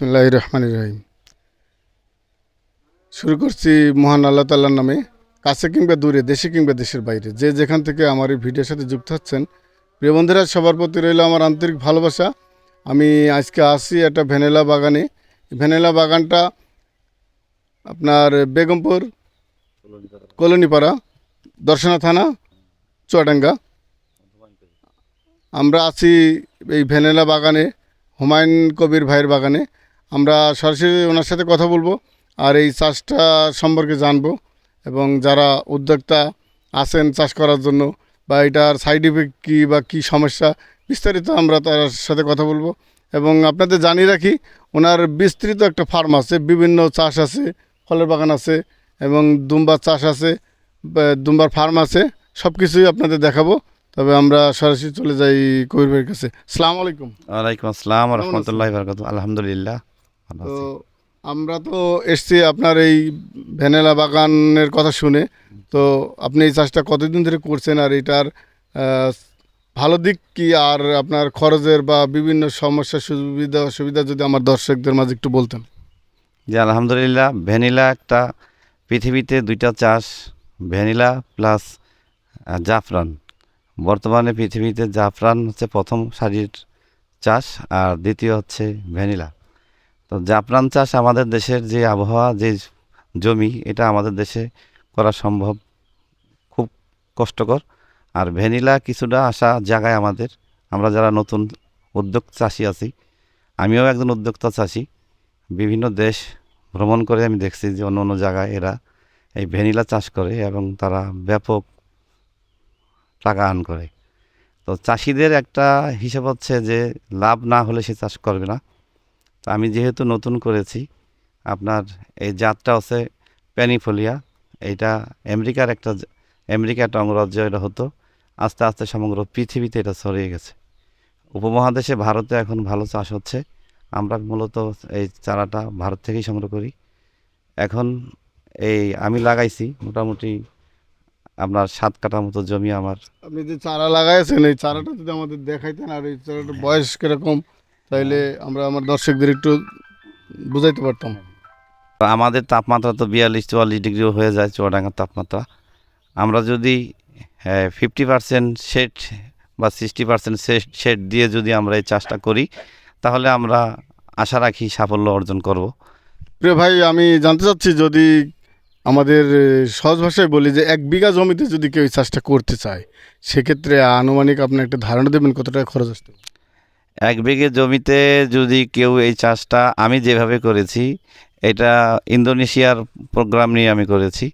বিসমুল্লাহ রহমান রহিম। শুরু করছি মহান আল্লাহ তাল্লার নামে, কাছে কিংবা দূরে, দেশে কিংবা দেশের বাইরে। যে যেখান থেকে আমার এই ভিডিওর সাথে যুক্ত হচ্ছেন, প্রিয় বন্ধুরা, সবার প্রতি রইল আমার আন্তরিক ভালোবাসা। আমি আজকে আসি একটা ভ্যানিলা বাগানে। ভ্যানিলা বাগানটা আপনার বেগমপুর কলোনিপাড়া, দর্শনা থানা, চুয়াডাঙ্গা। আমরা আছি এই ভ্যানিলা বাগানে, হুমায়ুন কবির ভাইয়ের বাগানে। আমরা সরাসরি ওনার সাথে কথা বলব আর এই চাষটা সম্পর্কে জানব এবং যারা উদ্যোক্তা আছেন চাষ করার জন্য বা এটার সাইড ইফেক্ট কী বা কী সমস্যা, বিস্তারিত আমরা তার সাথে কথা বলব। এবং আপনাদের জানিয়ে রাখি, ওনার বিস্তৃত একটা ফার্ম আছে, বিভিন্ন চাষ আছে, ফলের বাগান আছে এবং দুম্বার চাষ আছে দুম্বার ফার্ম আছে সব কিছুই আপনাদের দেখাবো। তবে আমরা সরাসরি চলে যাই কবির ভাইয়ের কাছে। সালাম আলাইকুম। ওয়ালাইকুম আসসালাম? রহমতুল্লাহ বরকাত আলহামদুলিল্লাহ। তো আমরা তো এসছি আপনার এই ভ্যানিলা বাগানের কথা শুনে। তো আপনি এই চাষটা কতদিন ধরে করছেন আর এটার ভালো দিক কি? আর আপনার খরচের বা বিভিন্ন সমস্যা সুবিধা অসুবিধা যদি আমার দর্শকদের মাঝে একটু বলতেন। জি আলহামদুলিল্লাহ। ভ্যানিলা একটা পৃথিবীতে দুইটা চাষ ভ্যানিলা প্লাস জাফরান। বর্তমানে পৃথিবীতে জাফরান হচ্ছে প্রথম সারির চাষ আর দ্বিতীয় হচ্ছে ভ্যানিলা। তো জাফরান চাষ আমাদের দেশের যে আবহাওয়া, যে জমি, এটা আমাদের দেশে করা সম্ভব খুব কষ্টকর। আর ভ্যানিলা কিছুটা আসা জায়গায় আমাদের। আমরা যারা নতুন উদ্যোগ চাষি আছি, আমিও একজন উদ্যোক্তা চাষি। বিভিন্ন দেশ ভ্রমণ করে আমি দেখছি যে অন্য অন্য জায়গায় এরা এই ভ্যানিলা চাষ করে এবং তারা ব্যাপক টাকা আন করে। তো চাষিদের একটা হিসাব হচ্ছে যে লাভ না হলে সে চাষ করবে না। তো আমি যেহেতু নতুন করেছি, আপনার এই জাতটা হচ্ছে প্যানিফোলিয়া। এইটা আমেরিকার একটা আমেরিকা একটা অঙ্গরাজ্য এটা হতো। আস্তে আস্তে সমগ্র পৃথিবীতে এটা ছড়িয়ে গেছে। উপমহাদেশে ভারতে এখন ভালো চাষ হচ্ছে। আমরা মূলত এই চারাটা ভারত থেকেই সংগ্রহ করি। এখন এই আমি লাগাইছি মোটামুটি আপনার সাত কাঠা মতো জমি আমার। আপনি যে চারা লাগাইছেন, এই চারাটা যদি আমাদের দেখাইতেন আর এই চারাটার বয়স কীরকম? তাইলে আমরা আমার দর্শকদের একটু বুঝাইতে পারতাম। আমাদের তাপমাত্রা তো বিয়াল্লিশ চুয়াল্লিশ ডিগ্রিও হয়ে যায় চুয়াডাঙ্গার তাপমাত্রা। আমরা যদি ফিফটি পার্সেন্ট শেড বা সিক্সটি পার্সেন্ট শেড দিয়ে যদি আমরা এই চাষটা করি তাহলে আমরা আশা রাখি সাফল্য অর্জন করব। প্রিয় ভাই আমি জানতে চাচ্ছি যদি আমাদের সহজ ভাষায় বলি যে এক বিঘা জমিতে যদি কেউ এই চাষটা করতে চায় সেক্ষেত্রে আনুমানিক আপনি একটা ধারণা দেবেন কত টাকা খরচ আসতে? এক বিঘে জমিতে যদি কেউ এই চাষটা আমি যেভাবে করেছি, এটা ইন্দোনেশিয়ার প্রোগ্রাম নিয়ে আমি করেছি।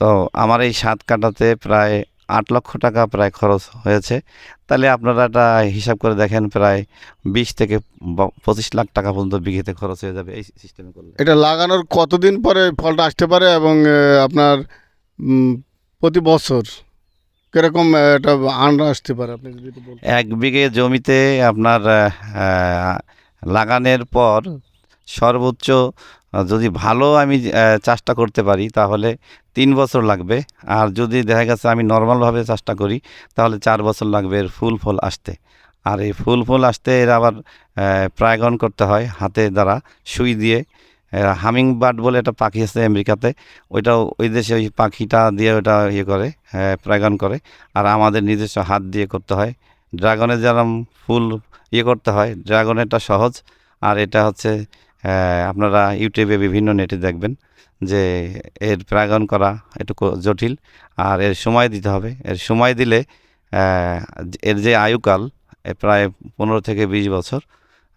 তো আমার এই সাত কাটাতে প্রায় আট লক্ষ টাকা প্রায় খরচ হয়েছে। তাহলে আপনারা এটা হিসাব করে দেখেন, প্রায় বিশ থেকে পঁচিশ লাখ টাকা পর্যন্ত বিঘেতে খরচ হয়ে যাবে এই সিস্টেমে করলে। এটা লাগানোর কতদিন পরে ফলটা আসতে পারে এবং আপনার প্রতি বছর? কীরকম এটা আন্ডা আসতে পারে, আপনি যদি এক বিঘে জমিতে আপনার লাগানোর পর সর্বোচ্চ যদি ভালো আমি চাষটা করতে পারি, তাহলে তিন বছর লাগবে। আর যদি দেখা গেছে আমি নর্মালভাবে চাষটা করি, তাহলে চার বছর লাগবে এর ফুল ফল আসতে। আর এই ফুল ফল আসতে এর আবার প্রায়গণ করতে হয় হাতে দ্বারা, সুই দিয়ে। হামিং বার্ড বলে একটা পাখি আছে আমেরিকাতে। ওইটাও ওই দেশে ওই পাখিটা দিয়ে ওটা ইয়ে করে প্রায়গণ করে। আর আমাদের নিজস্ব হাত দিয়ে করতে হয়। ড্রাগনের যেরকম ফুল ইয়ে করতে হয় ড্রাগনেরটা সহজ। আর এটা হচ্ছে আপনারা ইউটিউবে বিভিন্ন নেটে দেখবেন যে এর প্রাগন করা একটু জটিল। আর এর সময় দিতে হবে। এর সময় দিলে এর যে আয়ুকাল প্রায় পনেরো থেকে বিশ বছর।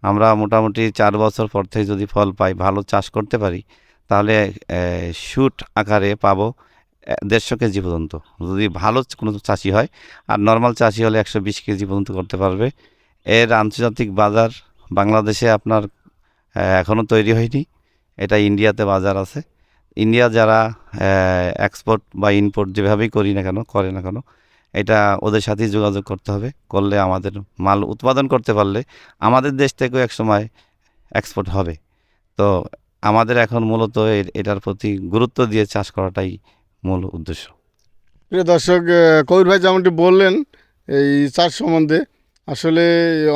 আমরা মোটামুটি চার বছর পর থেকে যদি ফল পাই, ভালো চাষ করতে পারি, তাহলে শুট আকারে পাবো দেড়শো কেজি পর্যন্ত। যদি ভালো কোনো চাষি হয়, আর নর্মাল চাষি হলে একশো বিশ কেজি পর্যন্ত করতে পারবে। এর আন্তর্জাতিক বাজার বাংলাদেশে আপনার এখনও তৈরি হয়নি। এটা ইন্ডিয়াতে বাজার আছে। ইন্ডিয়া যারা এক্সপোর্ট বা ইম্পোর্ট যেভাবেই করি না কেন, করে না কেন এটা ওদের সাথেই যোগাযোগ করতে হবে, করলে আমাদের মাল উৎপাদন করতে পারলে আমাদের দেশ থেকেও এক সময় এক্সপোর্ট হবে। তো আমাদের এখন মূলত এটার প্রতি গুরুত্ব দিয়ে চাষ করাটাই মূল উদ্দেশ্য। প্রিয় দর্শক কবির ভাই যেমনটি বললেন, এই চাষ সম্বন্ধে, আসলে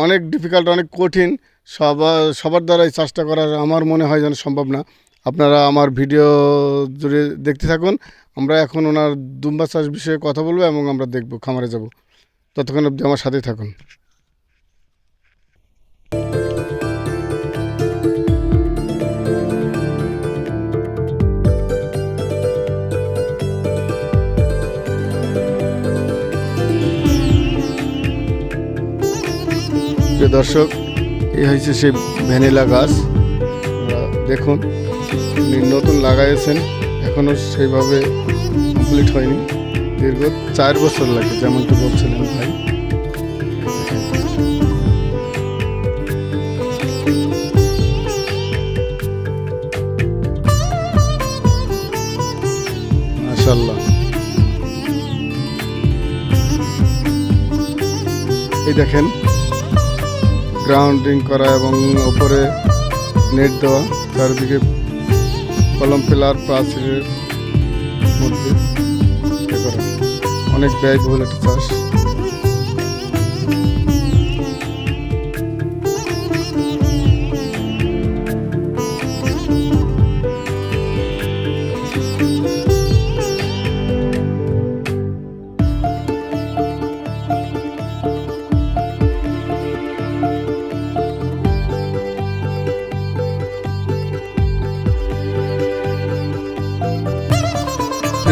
অনেক ডিফিকাল্ট অনেক কঠিন সবার সবার দ্বারা এই চাষটা করা আমার মনে হয় যেন সম্ভব না। আপনারা আমার ভিডিও জুড়ে দেখতে থাকুন। আমরা এখন ওনার দুম্বা চাষ বিষয়ে কথা বলব এবং আমরা দেখব, খামারে যাব। ততক্ষণ অবধি আমার সাথেই থাকুন। দর্শক, এ হয়েছে সেই ভ্যানিলা গাছ। দেখুন নতুন লাগাইছেন। এখনও সেইভাবে কমপ্লিট হয়নি। দীর্ঘ চার বছর লাগে, যেমনটা বলছিলেন ভাই। এই দেখেন গ্রাউন্ডিং করা এবং ওপরে নেট দেওয়া, চারিদিকে কলম পিলার প্রাচীরের মধ্যে অনেক ব্যয়বহুল একটা চাষ।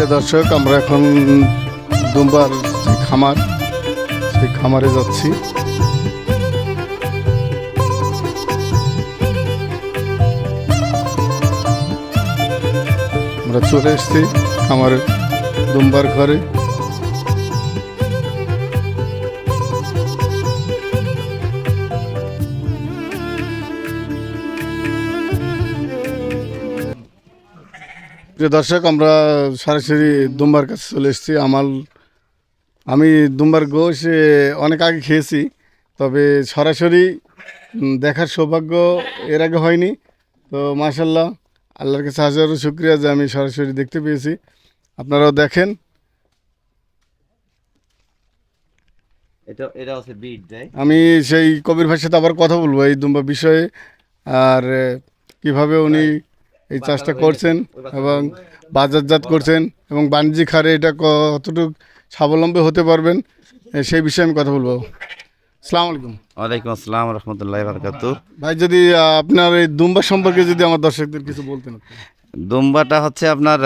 প্রিয় দর্শক, আমরা এখন দুম্বার যে খামার, সেই খামারে যাচ্ছি। আমরা চলে এসেছি খামারের দুম্বার ঘরে। প্রিয় দর্শক আমরা সরাসরি দুম্বার কাছে চলে এসেছি। আমার আমি দুম্বার গোশ অনেক আগে খেয়েছি তবে সরাসরি দেখার সৌভাগ্য এর আগে হয়নি। তো মাশাল্লাহ আল্লাহর কাছে হাজারো শুক্রিয়া যে আমি সরাসরি দেখতে পেয়েছি। আপনারাও দেখেন। এটা এটা হচ্ছে বিট আমি সেই কবির ভাইয়ের সাথে আবার কথা বলব এই দুম্বা বিষয়ে আর কীভাবে উনি এই চাষটা করছেন এবং বাজারজাত করছেন এবং বাণিজ্যিক হারে এটা কতটুকু স্বাবলম্বী হতে পারবেন সেই বিষয়ে আমি কথা বলব। সালাম আলাইকুম। ওয়ালাইকুম আসসালাম রহমতুল্লাহ বারকাতু। ভাই যদি আপনার এই দুম্বা সম্পর্কে যদি আমার দর্শকদের কিছু বলতেন দুম্বাটা হচ্ছে আপনার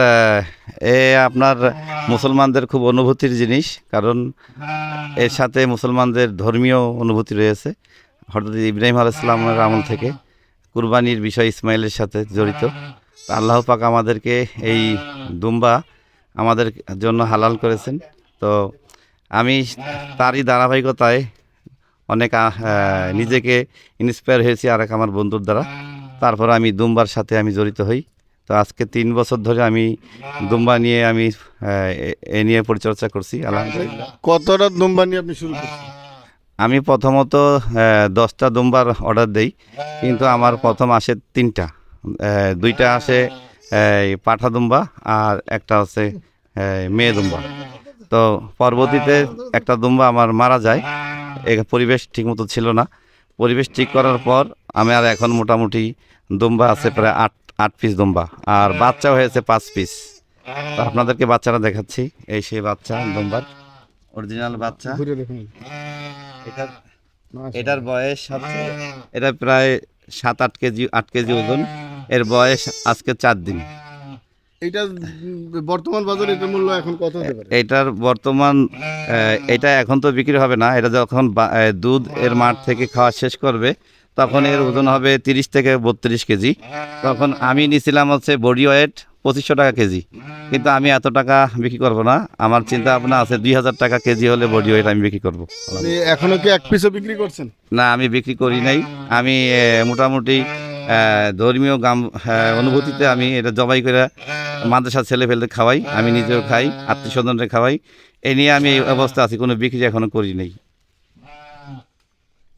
এ আপনার মুসলমানদের খুব অনুভূতির জিনিস কারণ এর সাথে মুসলমানদের ধর্মীয় অনুভূতি রয়েছে। হঠাৎ ইব্রাহিম আলাইসলামের আমল থেকে। কুরবানির বিষয় ইসমাইলের সাথে জড়িত। আল্লাহ পাক আমাদেরকে এই দুম্বা আমাদের জন্য হালাল করেছেন। তো আমি তারই ধারাবাহিকতায় অনেক নিজেকে ইন্সপায়ার হয়েছি আর এক আমার বন্ধুর দ্বারা। তারপর আমি দুম্বার সাথে আমি জড়িত হই। তো আজকে তিন বছর ধরে আমি দুম্বা নিয়ে আমি এ নিয়ে পরিচর্যা করছি। আলহামদুলিল্লাহ। কতটা দুম্বা নিয়ে আপনি শুরু করছেন? আমি প্রথমত দশটা দুম্বার অর্ডার দেই কিন্তু আমার প্রথম আসে তিনটা। দুইটা আসে পাঠা দুম্বা আর একটা এই, মেয়ে দুম্বা। তো পরবর্তীতে একটা দুম্বা আমার মারা যায় এ পরিবেশ ঠিকমতো ছিল না। পরিবেশ ঠিক করার পর আমি আর এখন মোটামুটি দুম্বা আছে প্রায় আট আট পিস দুম্বা আর বাচ্চা হয়েছে পাঁচ পিস তো আপনাদেরকে বাচ্চারা দেখাচ্ছি এই সেই বাচ্চা দুম্বার অরিজিনাল বাচ্চা। এটার এটার বয়স হচ্ছে এটা প্রায় সাত আট কেজি আট কেজি ওজন। এর বয়স আজকে চার দিন। উম, বর্তমান বাজারে এটার মূল্য এখন কত হতে পারে? এটার বর্তমান এটা এখন তো বিক্রি হবে না। এটা যখন দুধ এর মাঠ থেকে খাওয়া শেষ করবে তখন এর ওজন হবে তিরিশ থেকে বত্রিশ কেজি। তখন আমি নিছিলাম হচ্ছে বডি ওয়েট পঁচিশশো টাকা কেজি। কিন্তু আমি এত টাকা বিক্রি করব না। আমার চিন্তা ভাবনা আছে দুই হাজার টাকা কেজি হলে বডি ওয়েট আমি বিক্রি করব। এখনও কি এক পিসও বিক্রি করছেন? না আমি বিক্রি করি নাই। আমি মোটামুটি ধর্মীয় গাম অনুভূতিতে আমি এটা জবাই করে মাদ্রাসার ছেলে ফেলতে খাওয়াই। আমি নিজেও খাই আত্মীয় স্বজনরে খাওয়াই। এ নিয়ে আমি এই অবস্থা আছি কোনো বিক্রি এখনও করি নাই।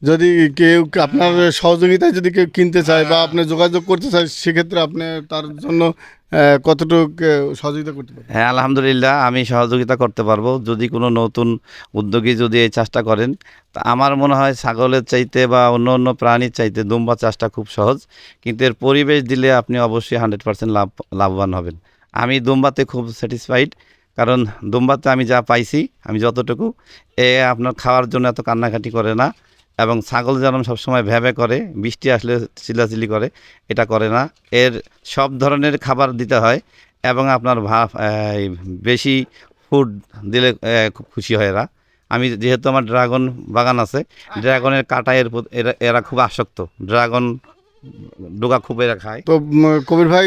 যদি কেউ আপনার সহযোগিতায় যদি কেউ কিনতে চায় বা আপনি যোগাযোগ করতে চায় সেক্ষেত্রে আপনি তার জন্য কতটুকু সহযোগিতা করতে হ্যাঁ আলহামদুলিল্লাহ, আমি সহযোগিতা করতে পারব। যদি কোনো নতুন উদ্যোগী যদি এই চাষটা করেন, তা আমার মনে হয় ছাগলের চাইতে বা অন্য অন্য প্রাণীর চাইতে দুম্বা চাষটা খুব সহজ। কিন্তু এর পরিবেশ দিলে আপনি অবশ্যই হান্ড্রেড পার্সেন্ট লাভ, লাভবান হবেন। আমি দুম্বাতে খুব স্যাটিসফাইড, কারণ দুম্বাতে আমি যা পাইছি, আমি যতটুকু, এ আপনার খাওয়ার জন্য এত কান্নাকাটি করে না। এবং ছাগল যেরকম সবসময় ভ্যাবে করে বৃষ্টি আসলে চিলাচিলি করে এটা করে না। এর সব ধরনের খাবার দিতে হয় এবং আপনার ভাব বেশি ফুড দিলে খুব খুশি হয় এরা। আমি যেহেতু আমার ড্রাগন বাগান আছে ড্রাগনের কাটা এর এরা এরা খুব আসক্ত। ড্রাগন ডোকা খুব এরা খায়। তো কবির ভাই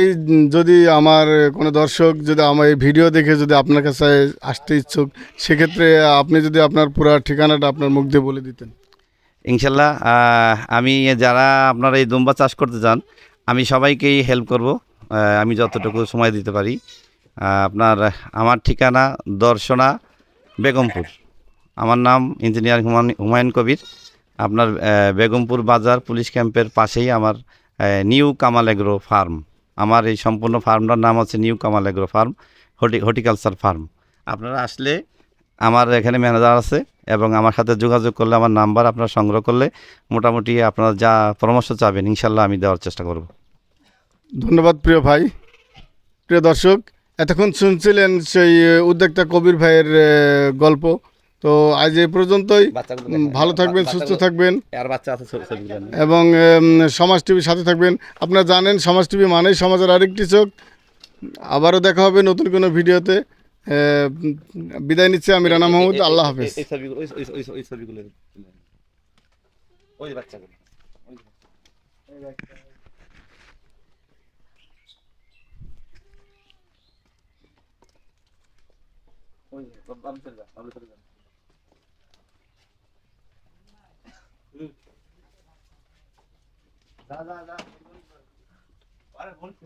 যদি আমার কোনো দর্শক যদি আমার এই ভিডিও দেখে যদি আপনার কাছে আসতে ইচ্ছুক সেক্ষেত্রে আপনি যদি আপনার পুরো ঠিকানাটা আপনার মুখ দিয়ে বলে দিতেন। ইনশাল্লাহ আমি যারা আপনারা এই দুম্বা চাষ করতে চান, আমি সবাইকেই হেল্প করব। আমি যতটুকু সময় দিতে পারি। আপনার আমার ঠিকানা দর্শনা বেগমপুর। আমার নাম ইঞ্জিনিয়ার হুমান হুমায়ুন কবির। আপনার বেগমপুর বাজার পুলিশ ক্যাম্পের পাশেই আমার নিউ কামাল এগ্রো ফার্ম। আমার এই সম্পূর্ণ ফার্মটার নাম হচ্ছে new Kamal agro farm horti horticulture farm. আপনারা আসলে আমার এখানে ম্যানেজার আছে। এবং আমার সাথে যোগাযোগ করলে আমার নাম্বার আপনারা সংগ্রহ করলে মোটামুটি আপনারা যা পরামর্শ চাবেন ইনশাল্লাহ আমি দেওয়ার চেষ্টা করব। ধন্যবাদ প্রিয় ভাই। প্রিয় দর্শক এতক্ষণ শুনছিলেন সেই উদ্যোক্তা কবির ভাইয়ের গল্প। তো আজ এই পর্যন্তই। ভালো থাকবেন সুস্থ থাকবেন। আর বাচ্চা আছে এবং সমাজ টিভির সাথে থাকবেন। আপনারা জানেন সমাজ টিভি মানেই সমাজের আরেকটি চোখ। আবারও দেখা হবে নতুন কোনো ভিডিওতে। বিদায় নিচ্ছি আমি রানা মাহমুদ আল্লাহ হাফেজ। এই ছবিগুলো ওই- ওই- ওই- ওই ছবিগুলো ওই বাচ্চাগুলো। ওই বাবু চলে যা বাবু চলে যা। যা যা যা। আরে বলছি।